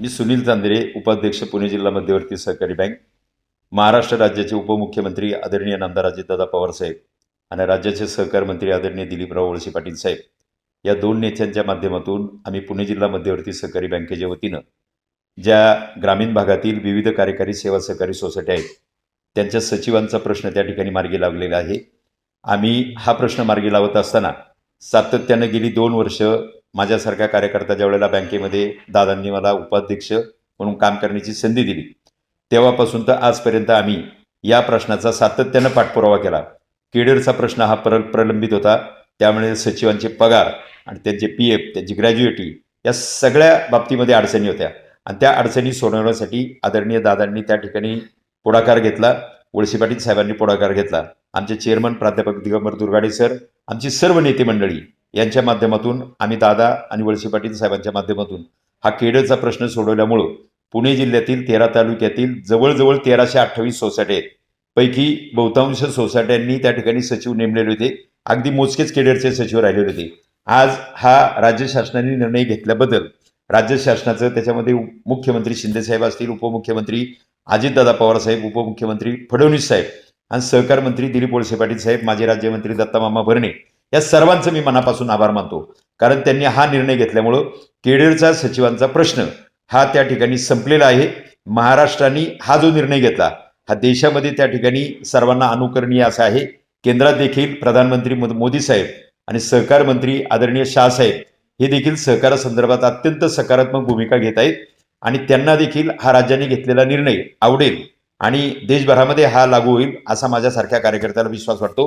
मी सुनील तांदरे उपाध्यक्ष पुणे जिल्हा मध्यवर्ती सहकारी बँक महाराष्ट्र राज्याचे उपमुख्यमंत्री आदरणीय नामदार अजितदादा पवार साहेब आणि राज्याचे सहकार मंत्री आदरणीय दिलीपराव वळसे पाटील साहेब. या दोन नेत्यांच्या माध्यमातून आम्ही पुणे जिल्हा मध्यवर्ती सहकारी बँकेच्या वतीनं ज्या ग्रामीण भागातील विविध कार्यकारी सेवा सहकारी सोसायटी आहेत त्यांच्या सचिवांचा प्रश्न त्या ठिकाणी मार्गी लावलेला आहे. आम्ही हा प्रश्न मार्गी लावत असताना सातत्यानं गेली दोन वर्ष माझ्यासारख्या कार्यकर्त्याच्या वेळेला बँकेमध्ये दादांनी मला उपाध्यक्ष म्हणून काम करण्याची संधी दिली तेव्हापासून तर आजपर्यंत आम्ही या प्रश्नाचा सातत्यानं पाठपुरावा केला. केडरचा प्रश्न हा प्र प्रलंबित होता. त्यामुळे सचिवांचे पगार आणि त्यांचे पी एफ त्यांची ग्रॅज्युएटी या सगळ्या बाबतीमध्ये अडचणी होत्या. आणि त्या अडचणी सोडवण्यासाठी आदरणीय दादांनी त्या ठिकाणी पुढाकार घेतला. वळसे पाटील साहेबांनी पुढाकार घेतला. आमचे चेअरमन प्राध्यापक दिगंबर दुर्गाडे सर आमची सर्व नेते मंडळी यांच्या माध्यमातून आम्ही दादा आणि वळसे पाटील साहेबांच्या माध्यमातून हा केडरचा प्रश्न सोडवल्यामुळं पुणे जिल्ह्यातील तेरा तालुक्यातील जवळजवळ तेराशे अठ्ठावीस सोसायटी आहेत पैकी बहुतांश सोसायट्यांनी त्या ठिकाणी सचिव नेमलेले होते. अगदी मोजकेच केडरचे सचिव राहिलेले होते. आज हा राज्य शासनाने निर्णय घेतल्याबद्दल राज्य शासनाचं त्याच्यामध्ये उप- मुख्यमंत्री शिंदेसाहेब असतील उपमुख्यमंत्री अजितदादा पवारसाहेब उपमुख्यमंत्री फडणवीस साहेब आणि सहकार मंत्री दिलीप वळसे पाटील साहेब माजी राज्यमंत्री दत्तामामा भरणे या सर्वांचं मी मनापासून आभार मानतो. कारण त्यांनी हा निर्णय घेतल्यामुळं केडरचा सचिवांचा प्रश्न हा त्या ठिकाणी संपलेला आहे. महाराष्ट्राने हा जो निर्णय घेतला हा देशामध्ये त्या ठिकाणी सर्वांना अनुकरणीय असा आहे. केंद्रात देखील प्रधानमंत्री मोदी साहेब आणि सहकार मंत्री आदरणीय शाहसाहेब हे देखील सहकारासंदर्भात अत्यंत सकारात्मक भूमिका घेत आहेत आणि त्यांना देखील हा राज्याने घेतलेला निर्णय आवडेल आणि देशभरामध्ये हा लागू होईल असा माझ्यासारख्या कार्यकर्त्याला विश्वास वाटतो.